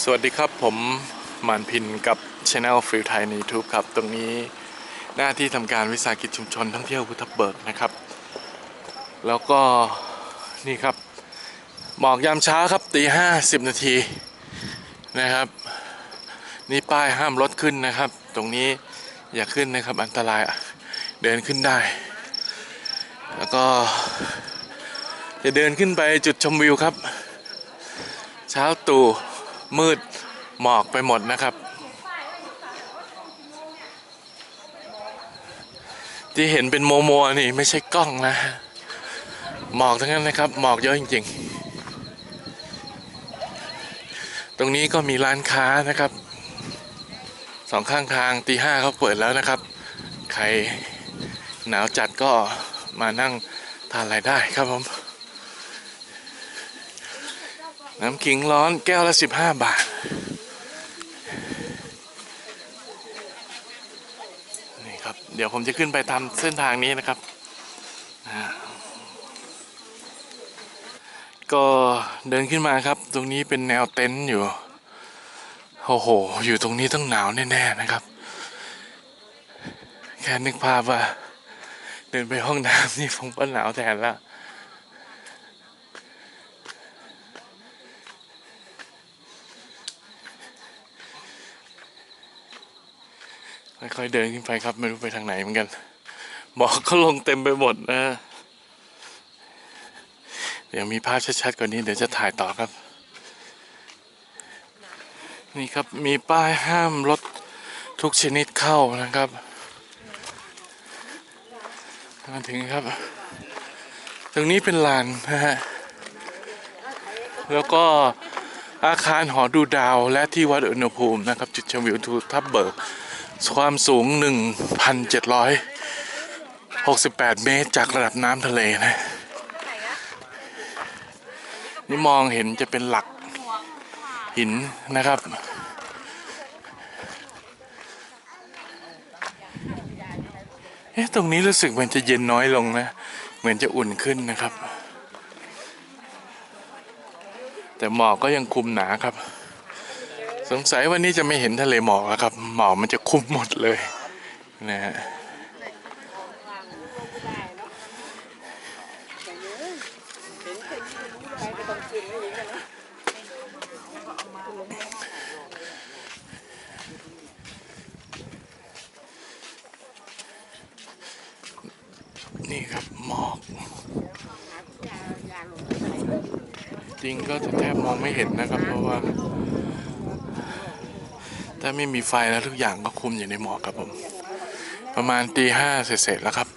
สวัสดีครับผมมานพินกับช anel ฟิลไทยใน YouTube ครับ ตรงนี้หน้าที่ทำการวิสาหกิจชุมชนท่องเที่ยวพุทธเบิกนะครับ แล้วก็นี่ครับหมอกยามเช้าครับตีห้าสิบนาทีนะครับ นี่ป้ายห้ามรถขึ้นนะครับ ตรงนี้อย่าขึ้นนะครับอันตรายเดินขึ้นได้ แล้วก็จะเดินขึ้นไปจุดชมวิวครับ เช้าตู่ มืดหมอกไปหมดนะครับ ที่เห็นเป็นโมโมนี่ไม่ใช่กล้องนะหมอกทั้งนั้นนะครับหมอกเยอะจริง ๆ ตรงนี้ก็มีร้านค้านะครับสองข้างทางตีห้าเขาเปิดแล้วนะครับ ใครหนาวจัดก็มานั่งทานอะไรได้ครับผม น้ำขิงร้อนแก้วละ15บห้าบาท นี่ครับ เดี๋ยวผมจะขึ้นไปตามเส้นทางนี้นะครับนะก็เดินขึ้นมาครับ ตรงนี้เป็นแนวเต็นท์อยู่ โอ้โห อยู่ตรงนี้ต้องหนาวแน่ๆนะครับ แค่นึกภาพว่า เดินไปห้องน้ำนี่ผมก็หนาวแทนละ ค่อยๆเดินขึ้นไปครับ ไม่รู้ไปทางไหนเหมือนกันหมอกก็ลงเต็มไปหมดนะ เดี๋ยวมีภาพชัดๆกว่านี้เดี๋ยวจะถ่ายต่อครับ นี่ครับมีป้ายห้ามรถทุกชนิดเข้านะครับมาถึงครับ ตรงนี้เป็นลานนะฮะ แล้วก็อาคารหอดูดาวและที่วัดอุณหภูมินะครับ จุดชมวิวทูทับเบิก ความสูง 1,768 เมตรจากระดับน้ำทะเลนะ นี่มองเห็นจะเป็นหลักหินนะครับ เอ๊ะ ตรงนี้รู้สึกมันจะเย็นน้อยลงนะ เหมือนจะอุ่นขึ้นนะครับ แต่หมอกก็ยังคุมหนาครับ สงสัยวันนี้จะไม่เห็นทะเลหมอกแล้วครับ หมอกมันจะคุ้มหมดเลยนะฮะนี่ครับหมอก จริงก็จะแทบมองไม่เห็นนะครับ เพราะว่า ถ้าไม่มีไฟแล้วทุกอย่างก็คุมอยู่ในหมอกครับผม ประมาณตีห้าเสร็จๆแล้วครับ